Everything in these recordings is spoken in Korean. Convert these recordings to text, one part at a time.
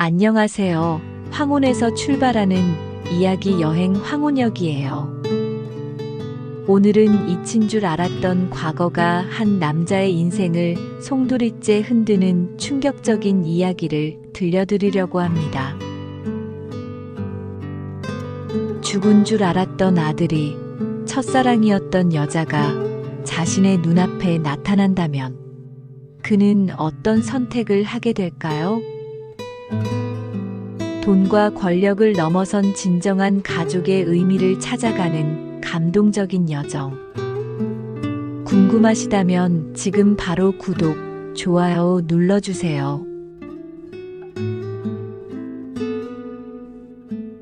안녕하세요. 황혼에서 출발하는 이야기 여행 황혼역이에요. 오늘은 잊힌 줄 알았던 과거가 한 남자의 인생을 송두리째 흔드는 충격적인 이야기를 들려드리려고 합니다. 죽은 줄 알았던 아들이 첫사랑이었던 여자가 자신의 눈앞에 나타난다면 그는 어떤 선택을 하게 될까요? 돈과 권력을 넘어선 진정한 가족의 의미를 찾아가는 감동적인 여정. 궁금하시다면 지금 바로 구독, 좋아요 눌러주세요.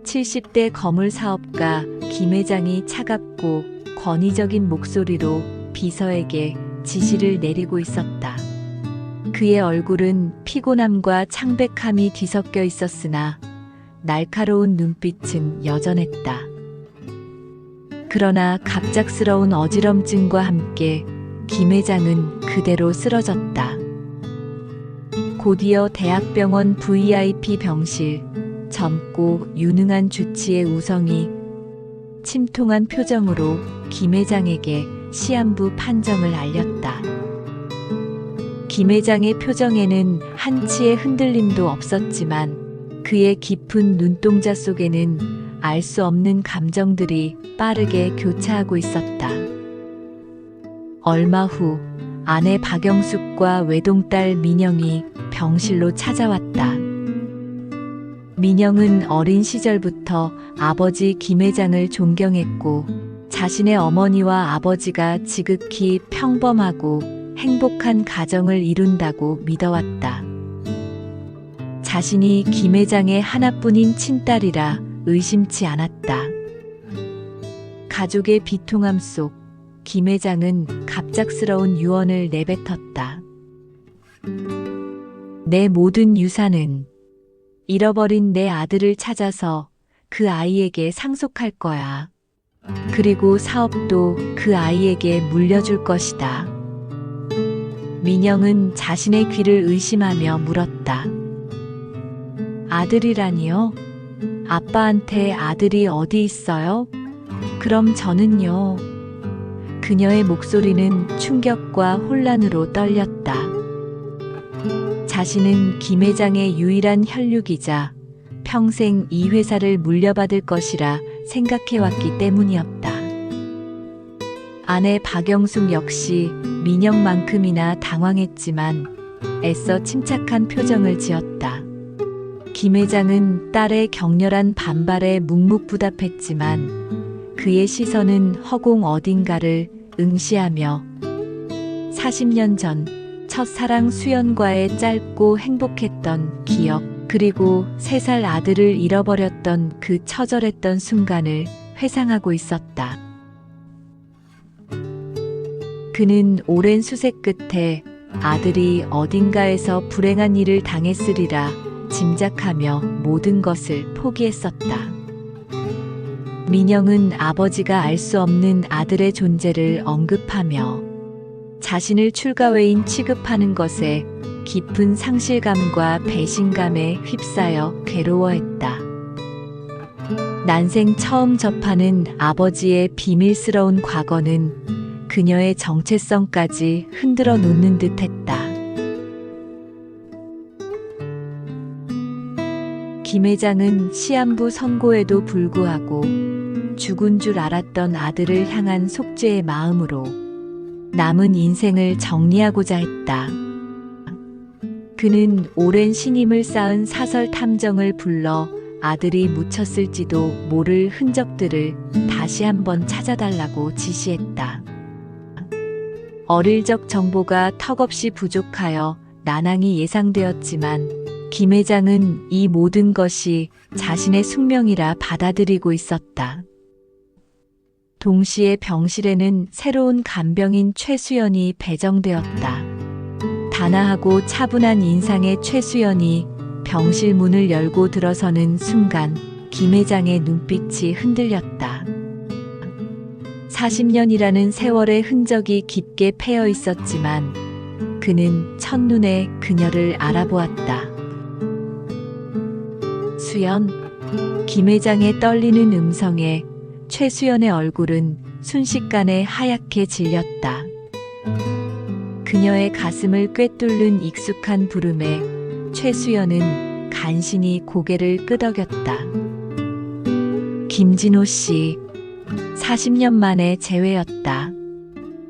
70대 거물 사업가 김 회장이 차갑고 권위적인 목소리로 비서에게 지시를 내리고 있었다. 그의 얼굴은 피곤함과 창백함이 뒤섞여 있었으나 날카로운 눈빛은 여전했다. 그러나 갑작스러운 어지럼증과 함께 김 회장은 그대로 쓰러졌다. 곧이어 대학병원 VIP 병실, 젊고 유능한 주치의 우성이 침통한 표정으로 김 회장에게 시한부 판정을 알렸다. 김 회장의 표정에는 한치의 흔들림도 없었지만 그의 깊은 눈동자 속에는 알 수 없는 감정들이 빠르게 교차하고 있었다. 얼마 후 아내 박영숙과 외동딸 민영이 병실로 찾아왔다. 민영은 어린 시절부터 아버지 김 회장을 존경했고 자신의 어머니와 아버지가 지극히 평범하고 행복한 가정을 이룬다고 믿어왔다. 자신이 김 회장의 하나뿐인 친딸이라 의심치 않았다. 가족의 비통함 속 김 회장은 갑작스러운 유언을 내뱉었다. 내 모든 유산은 잃어버린 내 아들을 찾아서 그 아이에게 상속할 거야. 그리고 사업도 그 아이에게 물려줄 것이다. 민영은 자신의 귀를 의심하며 물었다. 아들이라니요? 아빠한테 아들이 어디 있어요? 그럼 저는요. 그녀의 목소리는 충격과 혼란으로 떨렸다. 자신은 김 회장의 유일한 혈육이자 평생 이 회사를 물려받을 것이라 생각해왔기 때문이었다. 아내 박영숙 역시 민영만큼이나 당황했지만 애써 침착한 표정을 지었다. 김 회장은 딸의 격렬한 반발에 묵묵부답했지만 그의 시선은 허공 어딘가를 응시하며 40년 전 첫사랑 수연과의 짧고 행복했던 기억, 그리고 3살 아들을 잃어버렸던 그 처절했던 순간을 회상하고 있었다. 그는 오랜 수색 끝에 아들이 어딘가에서 불행한 일을 당했으리라 짐작하며 모든 것을 포기했었다. 민영은 아버지가 알 수 없는 아들의 존재를 언급하며 자신을 출가외인 취급하는 것에 깊은 상실감과 배신감에 휩싸여 괴로워했다. 난생 처음 접하는 아버지의 비밀스러운 과거는 그녀의 정체성까지 흔들어 놓는 듯 했다. 김 회장은 시한부 선고에도 불구하고 죽은 줄 알았던 아들을 향한 속죄의 마음으로 남은 인생을 정리하고자 했다. 그는 오랜 신임을 쌓은 사설 탐정을 불러 아들이 묻혔을지도 모를 흔적들을 다시 한번 찾아달라고 지시했다. 어릴 적 정보가 턱없이 부족하여 난항이 예상되었지만 김 회장은 이 모든 것이 자신의 숙명이라 받아들이고 있었다. 동시에 병실에는 새로운 간병인 최수연이 배정되었다. 단아하고 차분한 인상의 최수연이 병실 문을 열고 들어서는 순간 김 회장의 눈빛이 흔들렸다. 40년이라는 세월의 흔적이 깊게 패여 있었지만 그는 첫눈에 그녀를 알아보았다. 수연? 김 회장의 떨리는 음성에 최수연의 얼굴은 순식간에 하얗게 질렸다. 그녀의 가슴을 꿰뚫는 익숙한 부름에 최수연은 간신히 고개를 끄덕였다. 김진호 씨, 40년 만에 재회였다.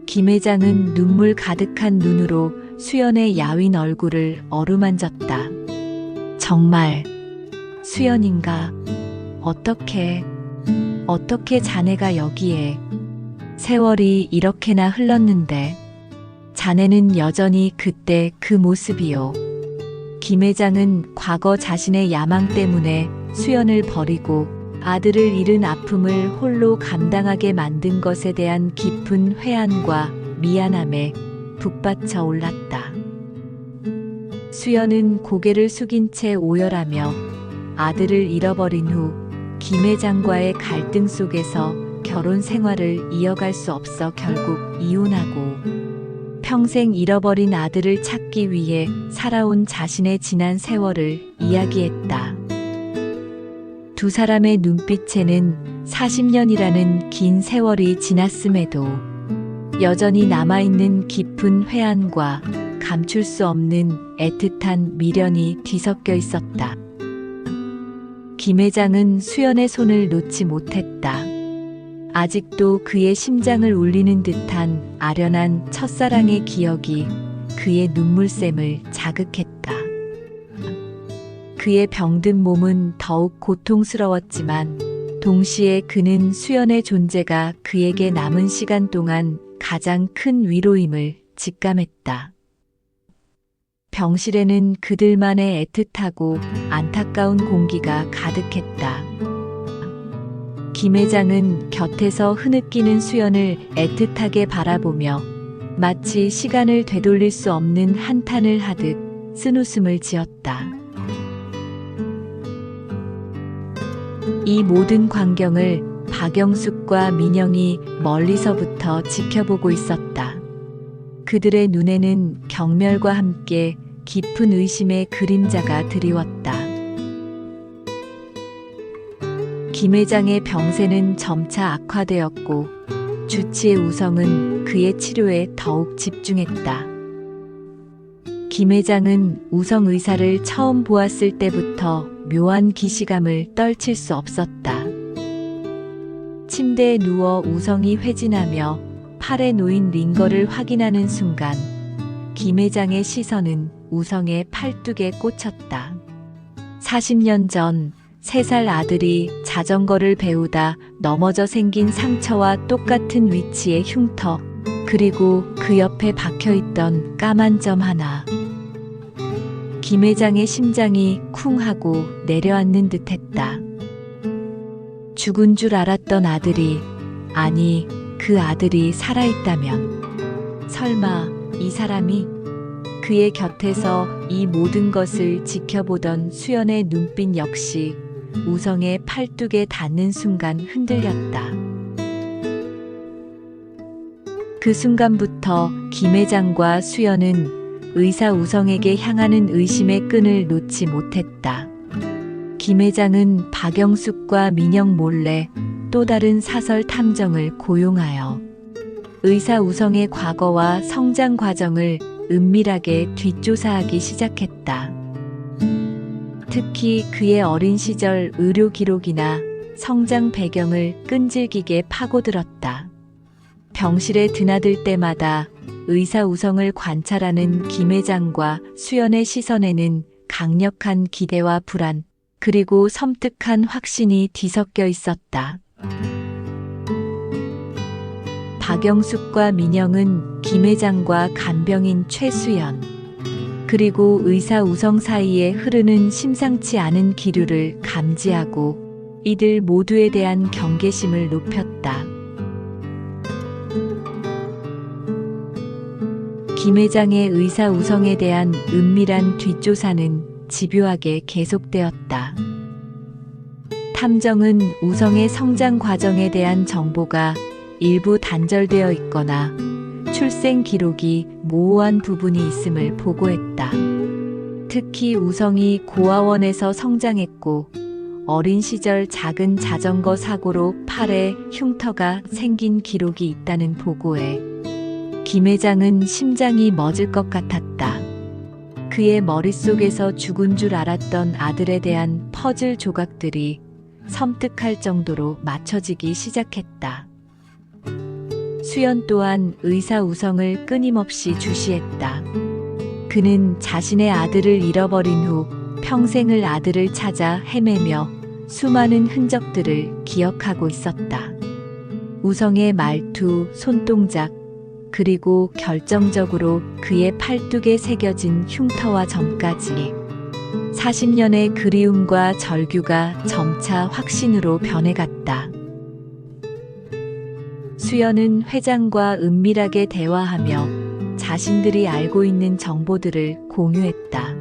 김 회장은 눈물 가득한 눈으로 수연의 야윈 얼굴을 어루만졌다. 정말 수연인가? 어떻게, 어떻게 자네가 여기에 세월이 이렇게나 흘렀는데 자네는 여전히 그때 그 모습이요. 김 회장은 과거 자신의 야망 때문에 수연을 버리고 아들을 잃은 아픔을 홀로 감당하게 만든 것에 대한 깊은 회한과 미안함에 북받쳐 올랐다. 수연은 고개를 숙인 채 오열하며 아들을 잃어버린 후 김 회장과의 갈등 속에서 결혼 생활을 이어갈 수 없어 결국 이혼하고 평생 잃어버린 아들을 찾기 위해 살아온 자신의 지난 세월을 이야기했다. 두 사람의 눈빛에는 40년이라는 긴 세월이 지났음에도 여전히 남아있는 깊은 회한과 감출 수 없는 애틋한 미련이 뒤섞여 있었다. 김 회장은 수연의 손을 놓지 못했다. 아직도 그의 심장을 울리는 듯한 아련한 첫사랑의 기억이 그의 눈물샘을 자극했다. 그의 병든 몸은 더욱 고통스러웠지만 동시에 그는 수연의 존재가 그에게 남은 시간 동안 가장 큰 위로임을 직감했다. 병실에는 그들만의 애틋하고 안타까운 공기가 가득했다. 김 회장은 곁에서 흐느끼는 수연을 애틋하게 바라보며 마치 시간을 되돌릴 수 없는 한탄을 하듯 쓴 웃음을 지었다. 이 모든 광경을 박영숙과 민영이 멀리서부터 지켜보고 있었다. 그들의 눈에는 경멸과 함께 깊은 의심의 그림자가 드리웠다. 김 회장의 병세는 점차 악화되었고 주치의 우성은 그의 치료에 더욱 집중했다. 김 회장은 우성 의사를 처음 보았을 때부터 묘한 기시감을 떨칠 수 없었다. 침대에 누워 우성이 회진하며 팔에 놓인 링거를 확인하는 순간 김 회장의 시선은 우성의 팔뚝에 꽂혔다. 40년 전 3살 아들이 자전거를 배우다 넘어져 생긴 상처와 똑같은 위치의 흉터, 그리고 그 옆에 박혀 있던 까만 점 하나. 김 회장의 심장이 쿵 하고 내려앉는 듯 했다. 죽은 줄 알았던 아들이, 아니, 그 아들이 살아있다면. 설마 이 사람이 그의 곁에서 이 모든 것을 지켜보던 수연의 눈빛 역시 우성의 팔뚝에 닿는 순간 흔들렸다. 그 순간부터 김 회장과 수연은 의사 우성에게 향하는 의심의 끈을 놓지 못했다. 김 회장은 박영숙과 민영 몰래 또 다른 사설 탐정을 고용하여 의사 우성의 과거와 성장 과정을 은밀하게 뒷조사하기 시작했다. 특히 그의 어린 시절 의료 기록이나 성장 배경을 끈질기게 파고들었다. 병실에 드나들 때마다 의사 우성을 관찰하는 김 회장과 수연의 시선에는 강력한 기대와 불안, 그리고 섬뜩한 확신이 뒤섞여 있었다. 박영숙과 민영은 김 회장과 간병인 최수연, 그리고 의사 우성 사이에 흐르는 심상치 않은 기류를 감지하고 이들 모두에 대한 경계심을 높였다. 김 회장의 의사 우성에 대한 은밀한 뒷조사는 집요하게 계속되었다. 탐정은 우성의 성장 과정에 대한 정보가 일부 단절되어 있거나 출생 기록이 모호한 부분이 있음을 보고했다. 특히 우성이 고아원에서 성장했고 어린 시절 작은 자전거 사고로 팔에 흉터가 생긴 기록이 있다는 보고에 김 회장은 심장이 멎을 것 같았다. 그의 머릿속에서 죽은 줄 알았던 아들에 대한 퍼즐 조각들이 섬뜩할 정도로 맞춰지기 시작했다. 수연 또한 의사 우성을 끊임없이 주시했다. 그는 자신의 아들을 잃어버린 후 평생을 아들을 찾아 헤매며 수많은 흔적들을 기억하고 있었다. 우성의 말투, 손동작, 그리고 결정적으로 그의 팔뚝에 새겨진 흉터와 점까지 40년의 그리움과 절규가 점차 확신으로 변해갔다. 수연은 회장과 은밀하게 대화하며 자신들이 알고 있는 정보들을 공유했다.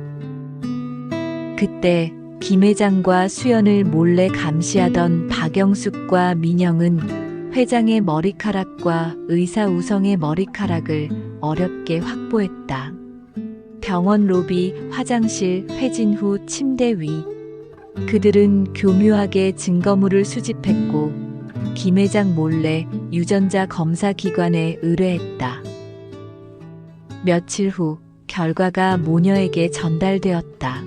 그때 김 회장과 수연을 몰래 감시하던 박영숙과 민영은 회장의 머리카락과 의사 우성의 머리카락을 어렵게 확보했다. 병원 로비, 화장실, 회진 후 침대 위. 그들은 교묘하게 증거물을 수집했고 김 회장 몰래 유전자 검사 기관에 의뢰했다. 며칠 후 결과가 모녀에게 전달되었다.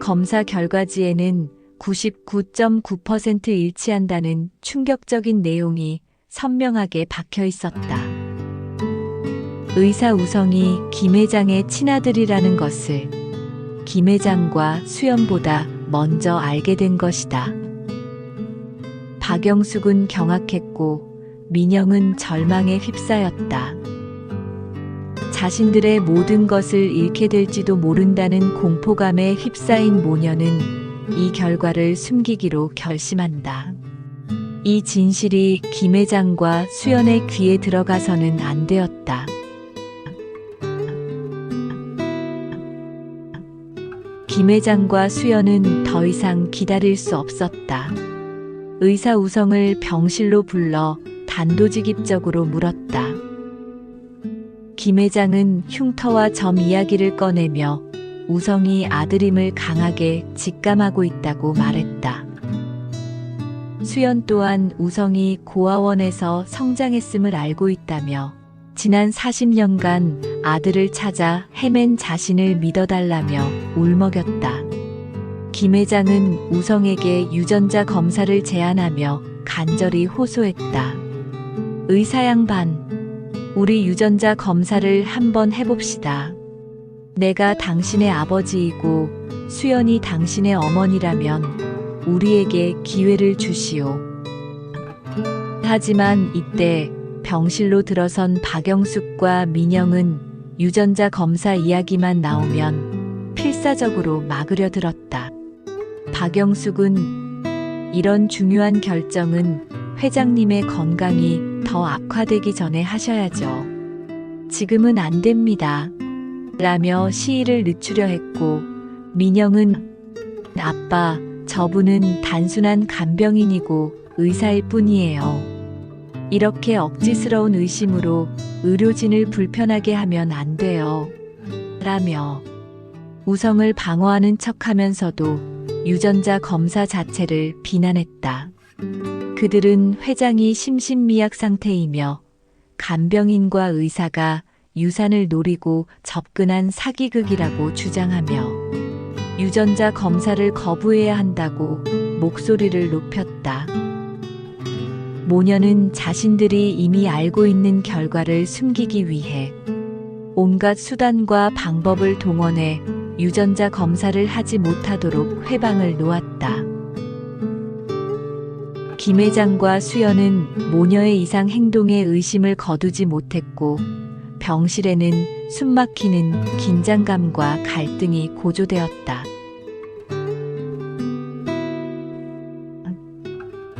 검사 결과지에는 99.9% 일치한다는 충격적인 내용이 선명하게 박혀 있었다. 의사 우성이 김 회장의 친아들이라는 것을 김 회장과 수연보다 먼저 알게 된 것이다. 박영숙은 경악했고 민영은 절망에 휩싸였다. 자신들의 모든 것을 잃게 될지도 모른다는 공포감에 휩싸인 모녀는 이 결과를 숨기기로 결심한다. 이 진실이 김 회장과 수연의 귀에 들어가서는 안 되었다. 김 회장과 수연은 더 이상 기다릴 수 없었다. 의사 우성을 병실로 불러 단도직입적으로 물었다. 김 회장은 흉터와 점 이야기를 꺼내며 우성이 아들임을 강하게 직감하고 있다고 말했다. 수연 또한 우성이 고아원에서 성장했음을 알고 있다며 지난 40년간 아들을 찾아 헤맨 자신을 믿어달라며 울먹였다. 김 회장은 우성에게 유전자 검사를 제안하며 간절히 호소했다. 의사 양반, 우리 유전자 검사를 한번 해봅시다. 내가 당신의 아버지이고 수연이 당신의 어머니라면 우리에게 기회를 주시오. 하지만 이때 병실로 들어선 박영숙과 민영은 유전자 검사 이야기만 나오면 필사적으로 막으려 들었다. 박영숙은 이런 중요한 결정은 회장님의 건강이 더 악화되기 전에 하셔야죠. 지금은 안 됩니다. 라며 시위를 늦추려 했고, 민영은 아빠, 저분은 단순한 간병인이고 의사일 뿐이에요. 이렇게 억지스러운 의심으로 의료진을 불편하게 하면 안 돼요. 라며 우성을 방어하는 척 하면서도 유전자 검사 자체를 비난했다. 그들은 회장이 심신미약 상태이며 간병인과 의사가 유산을 노리고 접근한 사기극이라고 주장하며 유전자 검사를 거부해야 한다고 목소리를 높였다. 모녀는 자신들이 이미 알고 있는 결과를 숨기기 위해 온갖 수단과 방법을 동원해 유전자 검사를 하지 못하도록 회방을 놓았다. 김 회장과 수연은 모녀의 이상 행동에 의심을 거두지 못했고 병실에는 숨막히는 긴장감과 갈등이 고조되었다.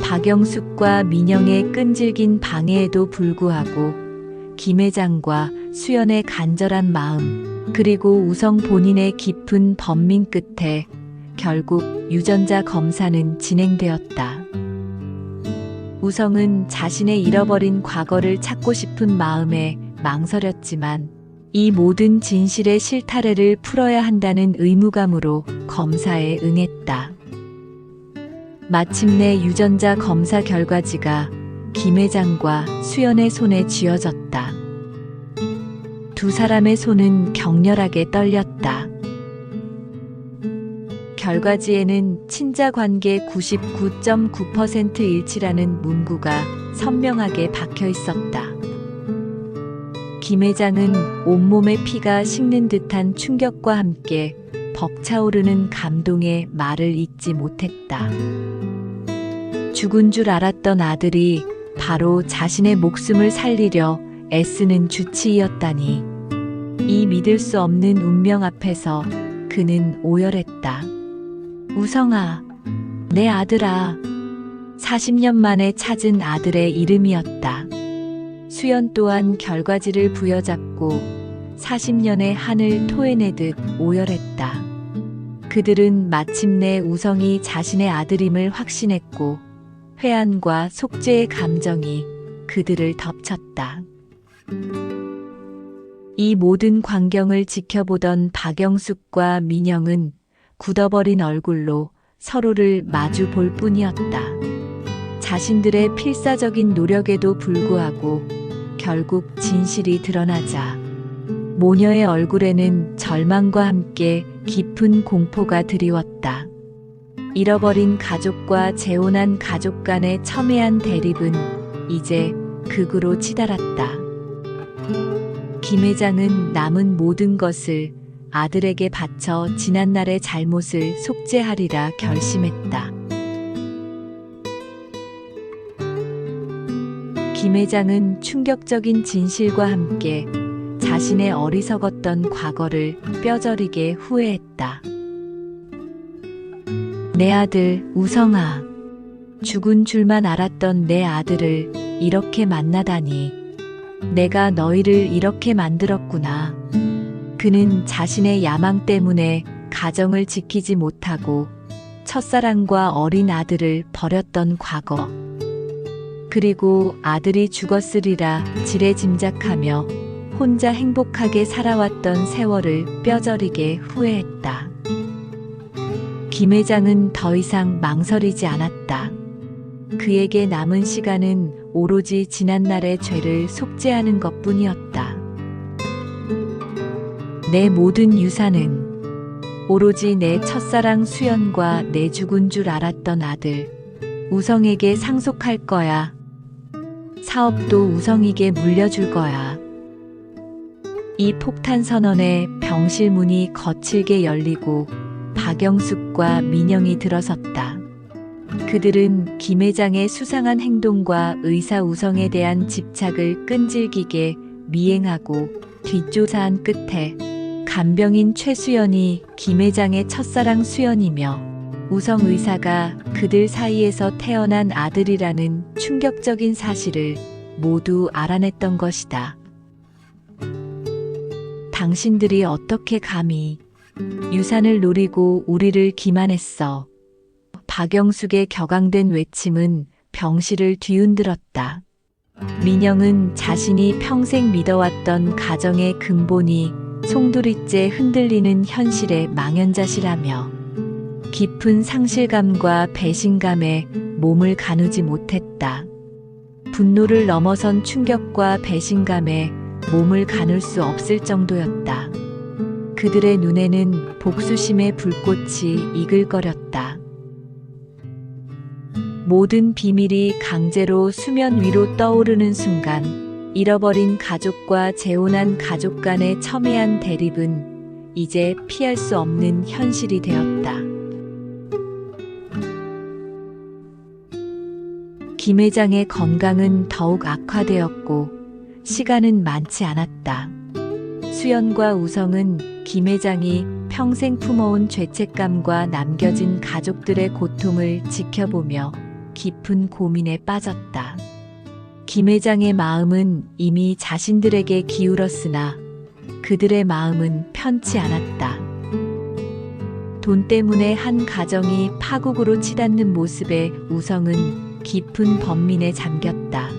박영숙과 민영의 끈질긴 방해에도 불구하고 김 회장과 수연의 간절한 마음, 그리고 우성 본인의 깊은 번민 끝에 결국 유전자 검사는 진행되었다. 우성은 자신의 잃어버린 과거를 찾고 싶은 마음에 망설였지만 이 모든 진실의 실타래를 풀어야 한다는 의무감으로 검사에 응했다. 마침내 유전자 검사 결과지가 김 회장과 수연의 손에 쥐어졌다. 두 사람의 손은 격렬하게 떨렸다. 결과지에는 친자 관계 99.9% 일치라는 문구가 선명하게 박혀 있었다. 김 회장은 온몸에 피가 식는 듯한 충격과 함께 벅차오르는 감동의 말을 잇지 못했다. 죽은 줄 알았던 아들이 바로 자신의 목숨을 살리려 애쓰는 주치의였다니. 이 믿을 수 없는 운명 앞에서 그는 오열했다. 우성아, 내 아들아. 40년 만에 찾은 아들의 이름이었다. 수연 또한 결과지를 부여잡고 40년의 한을 토해내듯 오열했다. 그들은 마침내 우성이 자신의 아들임을 확신했고 회한과 속죄의 감정이 그들을 덮쳤다. 이 모든 광경을 지켜보던 박영숙과 민영은 굳어버린 얼굴로 서로를 마주 볼 뿐이었다. 자신들의 필사적인 노력에도 불구하고 결국 진실이 드러나자 모녀의 얼굴에는 절망과 함께 깊은 공포가 드리웠다. 잃어버린 가족과 재혼한 가족 간의 첨예한 대립은 이제 극으로 치달았다. 김 회장은 남은 모든 것을 아들에게 바쳐 지난날의 잘못을 속죄하리라 결심했다. 김 회장은 충격적인 진실과 함께 자신의 어리석었던 과거를 뼈저리게 후회했다. 내 아들 우성아. 죽은 줄만 알았던 내 아들을 이렇게 만나다니. 내가 너희를 이렇게 만들었구나. 그는 자신의 야망 때문에 가정을 지키지 못하고 첫사랑과 어린 아들을 버렸던 과거. 그리고 아들이 죽었으리라 지레 짐작하며 혼자 행복하게 살아왔던 세월을 뼈저리게 후회했다. 김 회장은 더 이상 망설이지 않았다. 그에게 남은 시간은 오로지 지난날의 죄를 속죄하는 것 뿐이었다. 내 모든 유산은 오로지 내 첫사랑 수연과 내 죽은 줄 알았던 아들 우성에게 상속할 거야. 사업도 우성에게 물려줄 거야. 이 폭탄 선언에 병실 문이 거칠게 열리고 박영숙과 민영이 들어섰다. 그들은 김 회장의 수상한 행동과 의사 우성에 대한 집착을 끈질기게 미행하고 뒷조사한 끝에 간병인 최수연이 김 회장의 첫사랑 수연이며 우성 의사가 그들 사이에서 태어난 아들이라는 충격적인 사실을 모두 알아냈던 것이다. 당신들이 어떻게 감히 유산을 노리고 우리를 기만했어. 박영숙의 격앙된 외침은 병실을 뒤흔들었다. 민영은 자신이 평생 믿어왔던 가정의 근본이 송두리째 흔들리는 현실에 망연자실하며 깊은 상실감과 배신감에 몸을 가누지 못했다. 분노를 넘어선 충격과 배신감에 몸을 가눌 수 없을 정도였다. 그들의 눈에는 복수심의 불꽃이 이글거렸다. 모든 비밀이 강제로 수면 위로 떠오르는 순간 잃어버린 가족과 재혼한 가족 간의 첨예한 대립은 이제 피할 수 없는 현실이 되었다. 김 회장의 건강은 더욱 악화되었고 시간은 많지 않았다. 수연과 우성은 김 회장이 평생 품어온 죄책감과 남겨진 가족들의 고통을 지켜보며 깊은 고민에 빠졌다. 김 회장의 마음은 이미 자신들에게 기울었으나 그들의 마음은 편치 않았다. 돈 때문에 한 가정이 파국으로 치닫는 모습에 우성은 깊은 번민에 잠겼다.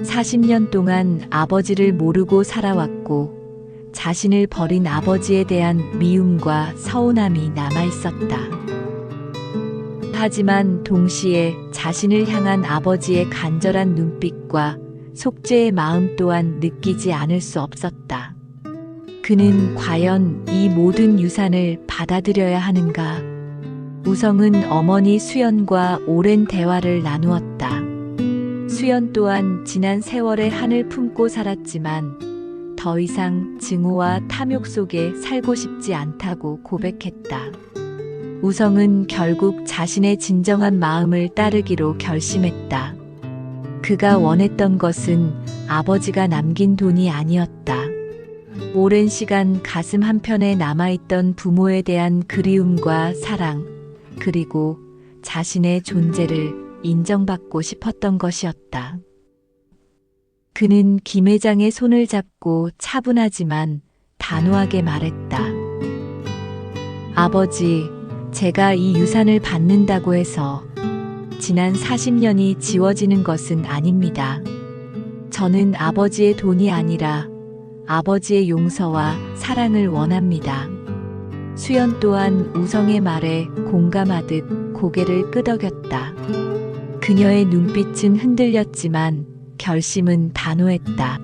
40년 동안 아버지를 모르고 살아왔고 자신을 버린 아버지에 대한 미움과 서운함이 남아 있었다. 하지만 동시에 자신을 향한 아버지의 간절한 눈빛과 속죄의 마음 또한 느끼지 않을 수 없었다. 그는 과연 이 모든 유산을 받아들여야 하는가? 우성은 어머니 수연과 오랜 대화를 나누었다. 수연 또한 지난 세월의 한을 품고 살았지만 더 이상 증오와 탐욕 속에 살고 싶지 않다고 고백했다. 우성은 결국 자신의 진정한 마음을 따르기로 결심했다. 그가 원했던 것은 아버지가 남긴 돈이 아니었다. 오랜 시간 가슴 한편에 남아있던 부모에 대한 그리움과 사랑, 그리고 자신의 존재를 인정받고 싶었던 것이었다. 그는 김 회장의 손을 잡고 차분하지만 단호하게 말했다. 아버지, 제가 이 유산을 받는다고 해서 지난 40년이 지워지는 것은 아닙니다. 저는 아버지의 돈이 아니라 아버지의 용서와 사랑을 원합니다. 수연 또한 우성의 말에 공감하듯 고개를 끄덕였다. 그녀의 눈빛은 흔들렸지만 결심은 단호했다.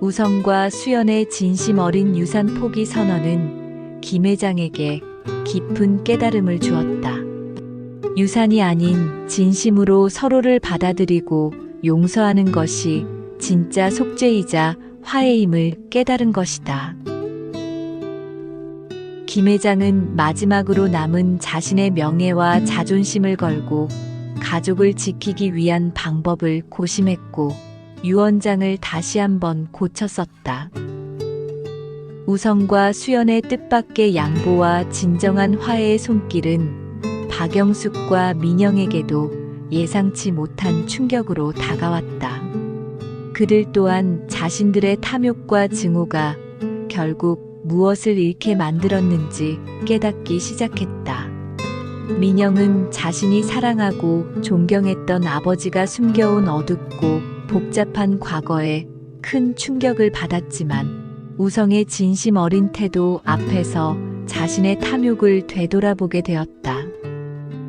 우성과 수연의 진심 어린 유산 포기 선언은 김 회장에게 깊은 깨달음을 주었다. 유산이 아닌 진심으로 서로를 받아들이고 용서하는 것이 진짜 속죄이자 화해임을 깨달은 것이다. 김 회장은 마지막으로 남은 자신의 명예와 자존심을 걸고 가족을 지키기 위한 방법을 고심했고 유언장을 다시 한번 고쳤었다. 우성과 수연의 뜻밖의 양보와 진정한 화해의 손길은 박영숙과 민영에게도 예상치 못한 충격으로 다가왔다. 그들 또한 자신들의 탐욕과 증오가 결국 무엇을 잃게 만들었는지 깨닫기 시작했다. 민영은 자신이 사랑하고 존경했던 아버지가 숨겨온 어둡고 복잡한 과거에 큰 충격을 받았지만 우성의 진심 어린 태도 앞에서 자신의 탐욕을 되돌아보게 되었다.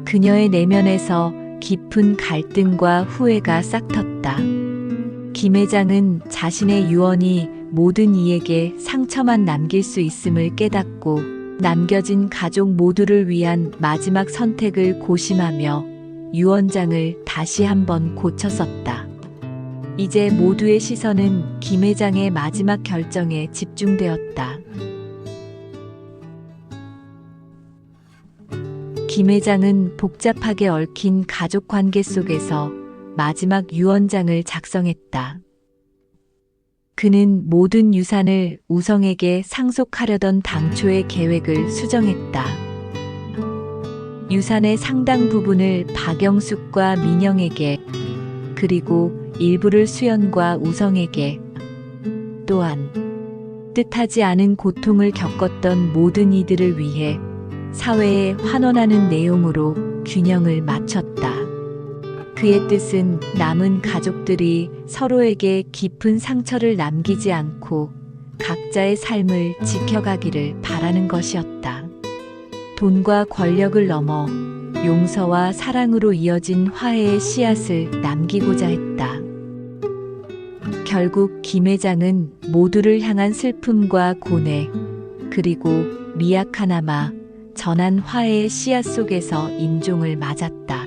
그녀의 내면에서 깊은 갈등과 후회가 싹텄다. 김 회장은 자신의 유언이 모든 이에게 상처만 남길 수 있음을 깨닫고 남겨진 가족 모두를 위한 마지막 선택을 고심하며 유언장을 다시 한번 고쳤었다. 이제 모두의 시선은 김 회장의 마지막 결정에 집중되었다. 김 회장은 복잡하게 얽힌 가족 관계 속에서 마지막 유언장을 작성했다. 그는 모든 유산을 우성에게 상속하려던 당초의 계획을 수정했다. 유산의 상당 부분을 박영숙과 민영에게 그리고 일부를 수연과 우성에게 또한 뜻하지 않은 고통을 겪었던 모든 이들을 위해 사회에 환원하는 내용으로 균형을 맞췄다. 그의 뜻은 남은 가족들이 서로에게 깊은 상처를 남기지 않고 각자의 삶을 지켜가기를 바라는 것이었다. 돈과 권력을 넘어 용서와 사랑으로 이어진 화해의 씨앗을 남기고자 했다. 결국 김 회장은 모두를 향한 슬픔과 고뇌, 그리고 미약 하나마 전한 화해의 씨앗 속에서 임종을 맞았다.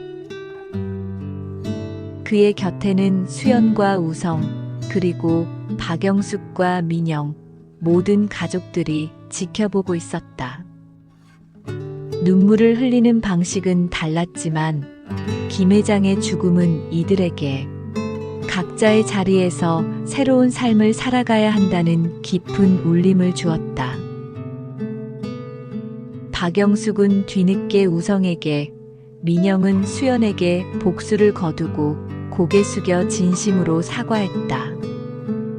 그의 곁에는 수연과 우성, 그리고 박영숙과 민영, 모든 가족들이 지켜보고 있었다. 눈물을 흘리는 방식은 달랐지만 김 회장의 죽음은 이들에게 각자의 자리에서 새로운 삶을 살아가야 한다는 깊은 울림을 주었다. 박영숙은 뒤늦게 우성에게, 민영은 수연에게 복수를 거두고 고개 숙여 진심으로 사과했다.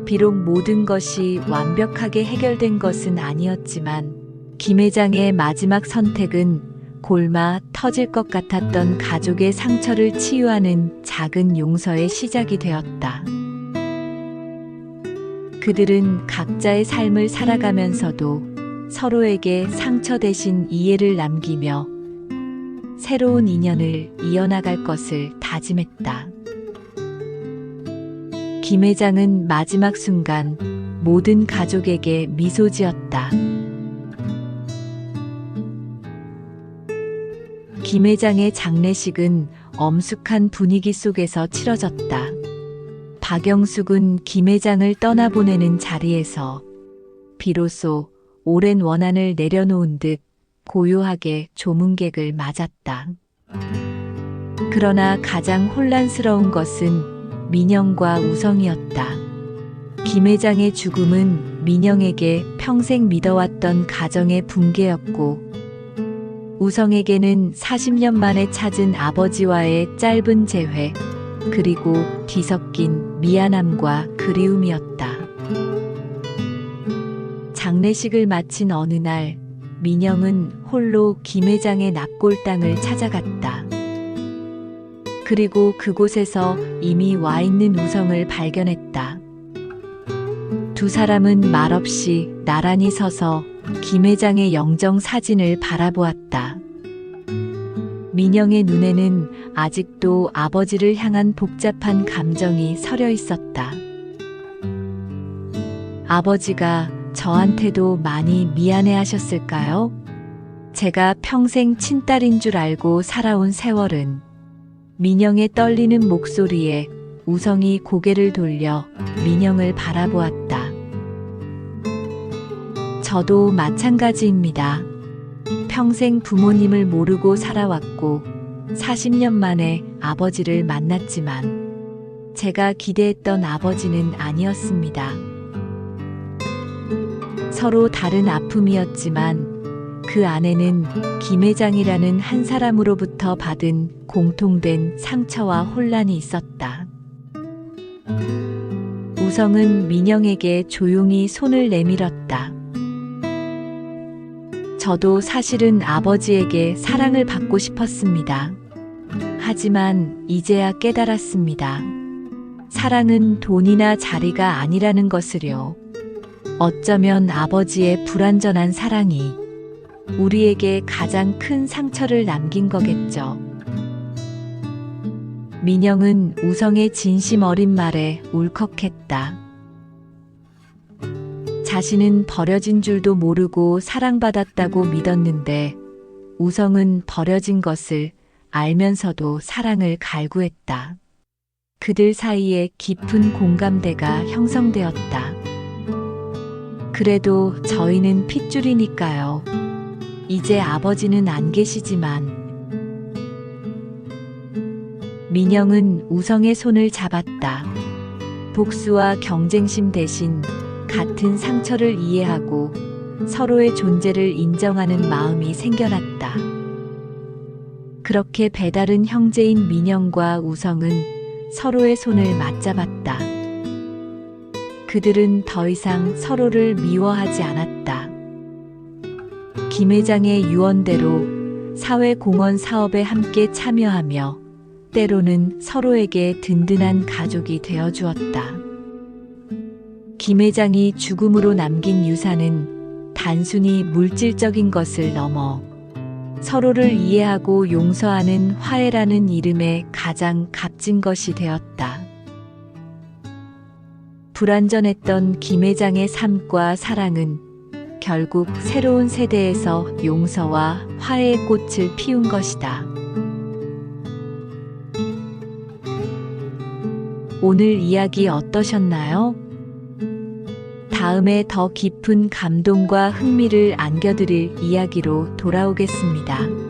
비록 모든 것이 완벽하게 해결된 것은 아니었지만 김 회장의 마지막 선택은 골마 터질 것 같았던 가족의 상처를 치유하는 작은 용서의 시작이 되었다. 그들은 각자의 삶을 살아가면서도 서로에게 상처 대신 이해를 남기며 새로운 인연을 이어나갈 것을 다짐했다. 김 회장은 마지막 순간 모든 가족에게 미소 지었다. 김 회장의 장례식은 엄숙한 분위기 속에서 치러졌다. 박영숙은 김 회장을 떠나보내는 자리에서 비로소 오랜 원한을 내려놓은 듯 고요하게 조문객을 맞았다. 그러나 가장 혼란스러운 것은 민영과 우성이었다. 김 회장의 죽음은 민영에게 평생 믿어왔던 가정의 붕괴였고, 우성에게는 40년 만에 찾은 아버지와의 짧은 재회, 그리고 뒤섞인 미안함과 그리움이었다. 장례식을 마친 어느 날, 민영은 홀로 김 회장의 납골당을 찾아갔다. 그리고 그곳에서 이미 와 있는 우성을 발견했다. 두 사람은 말없이 나란히 서서 김 회장의 영정 사진을 바라보았다. 민영의 눈에는 아직도 아버지를 향한 복잡한 감정이 서려 있었다. 아버지가 저한테도 많이 미안해 하셨을까요? 제가 평생 친딸인 줄 알고 살아온 세월은 민영의 떨리는 목소리에 우성이 고개를 돌려 민영을 바라보았다. 저도 마찬가지입니다. 평생 부모님을 모르고 살아왔고 40년 만에 아버지를 만났지만 제가 기대했던 아버지는 아니었습니다. 서로 다른 아픔이었지만 그 안에는 김 회장이라는 한 사람으로부터 받은 공통된 상처와 혼란이 있었다. 우성은 민영에게 조용히 손을 내밀었다. 저도 사실은 아버지에게 사랑을 받고 싶었습니다. 하지만 이제야 깨달았습니다. 사랑은 돈이나 자리가 아니라는 것을요. 어쩌면 아버지의 불완전한 사랑이 우리에게 가장 큰 상처를 남긴 거겠죠. 민영은 우성의 진심 어린 말에 울컥했다. 자신은 버려진 줄도 모르고 사랑받았다고 믿었는데 우성은 버려진 것을 알면서도 사랑을 갈구했다. 그들 사이에 깊은 공감대가 형성되었다. 그래도 저희는 핏줄이니까요. 이제 아버지는 안 계시지만 민영은 우성의 손을 잡았다. 복수와 경쟁심 대신 같은 상처를 이해하고 서로의 존재를 인정하는 마음이 생겨났다. 그렇게 배다른 형제인 민영과 우성은 서로의 손을 맞잡았다. 그들은 더 이상 서로를 미워하지 않았다. 김 회장의 유언대로 사회공헌 사업에 함께 참여하며 때로는 서로에게 든든한 가족이 되어 주었다. 김 회장이 죽음으로 남긴 유산은 단순히 물질적인 것을 넘어 서로를 이해하고 용서하는 화해라는 이름의 가장 값진 것이 되었다. 불완전했던 김 회장의 삶과 사랑은 결국 새로운 세대에서 용서와 화해의 꽃을 피운 것이다. 오늘 이야기 어떠셨나요? 다음에 더 깊은 감동과 흥미를 안겨드릴 이야기로 돌아오겠습니다.